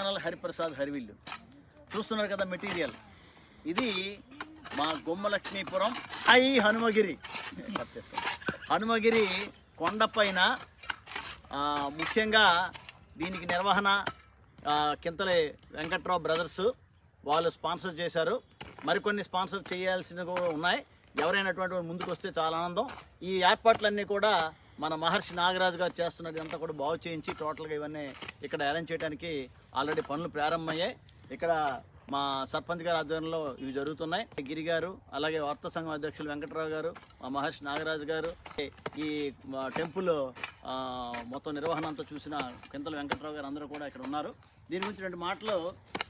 Channel Hariprasad హరివిల్లు. చూస్తున్నారు కదా material. ఇది మా గుమ్మలక్ష్మీపురం ఐ హనుమగిరి. హనుమగిరి కొండపైన ముఖ్యంగా దీనికి నిర్వహణ ఆ, కింతలే వెంకట్రావు బ్రదర్స్. వాళ్ళు స్పాన్సర్ చేశారు. మరికొన్ని స్పాన్సర్ చేయాల్సినవి కూడా ఉన్నాయి. ఎవరైనటువంటి ముందుకు వస్తే చాలా ఆనందం. ఈ ఏర్పాట్లన్నీ కూడా మన మహర్షి నాగరాజు గారు చేస్తున్నది అంతా కూడా బాగు చేయించి టోటల్గా ఇవన్నీ ఇక్కడ అరేంజ్ చేయడానికి ఆల్రెడీ పనులు ప్రారంభమయ్యాయి. ఇక్కడ మా సర్పంచ్ గారి ఆధ్వర్యంలో ఇవి జరుగుతున్నాయి. గిరి గారు అలాగే వార్తా సంఘం అధ్యక్షులు వెంకటరావు గారు మా మహర్షి నాగరాజు గారు ఈ టెంపుల్ మొత్తం నిర్వహణ అంతా చూసిన కింతల వెంకటరావు గారు అందరూ కూడా ఇక్కడ ఉన్నారు. దీని గురించి రెండు మాటలు.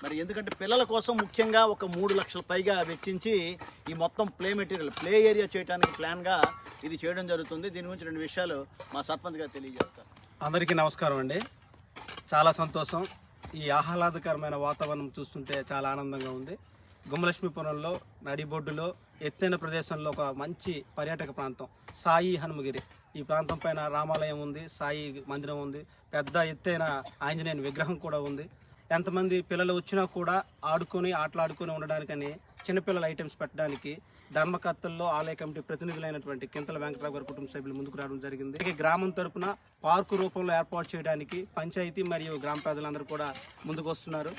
మరి ఎందుకంటే పిల్లల కోసం ముఖ్యంగా ఒక మూడు లక్షల పైగా వెచ్చించి ఈ మొత్తం ప్లే మెటీరియల్ ప్లే ఏరియా చేయడానికి ప్లాన్గా ఇది చేయడం జరుగుతుంది. దీని గురించి రెండు విషయాలు మా సర్పంచ్ గారు తెలియజేస్తారు. అందరికీ నమస్కారం అండి. చాలా సంతోషం. ఈ ఆహ్లాదకరమైన వాతావరణం చూస్తుంటే చాలా ఆనందంగా ఉంది. గుమ్మలక్ష్మీపురంలో నడిబొడ్డులో ఎత్తైన ప్రదేశంలో ఒక మంచి పర్యాటక ప్రాంతం సాయి హనుమగిరి. ఈ ప్రాంతం పైన రామాలయం ఉంది సాయి మందిరం ఉంది పెద్ద ఎత్తైన ఆంజనేయుని విగ్రహం కూడా ఉంది. ఎంతమంది పిల్లలు వచ్చినా కూడా ఆడుకొని ఆటలాడుకొని ఉండడానికని చిన్నపిల్లల ఐటమ్స్ పెట్టడానికి ధర్మకర్తల్లో ఆలయ కమిటీ ప్రతినిధులైనటువంటి కింతల వెంకటరావు గారి కుటుంబ సభ్యులు ముందుకు రావడం జరిగింది. అలాగే గ్రామం తరపున పార్కు రూపంలో ఏర్పాటు చేయడానికి పంచాయతీ మరియు గ్రామ ప్రజలందరూ కూడా ముందుకు వస్తున్నారు.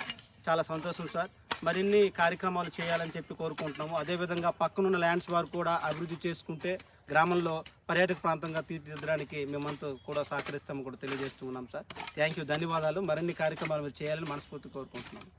చాలా సంతోషం సార్. మరిన్ని కార్యక్రమాలు చేయాలని చెప్పి కోరుకుంటున్నాము. అదేవిధంగా పక్కనున్న ల్యాండ్స్ వారు కూడా అభివృద్ధి చేసుకుంటే గ్రామంలో పర్యాటక ప్రాంతంగా తీర్చిదిద్దడానికి మేమంతా కూడా సహకరిస్తాము కూడా తెలియజేస్తూ ఉన్నాం సార్. థ్యాంక్ యూ ధన్యవాదాలు. మరిన్ని కార్యక్రమాలు మీరు చేయాలని మనస్ఫూర్తి కోరుకుంటున్నాము.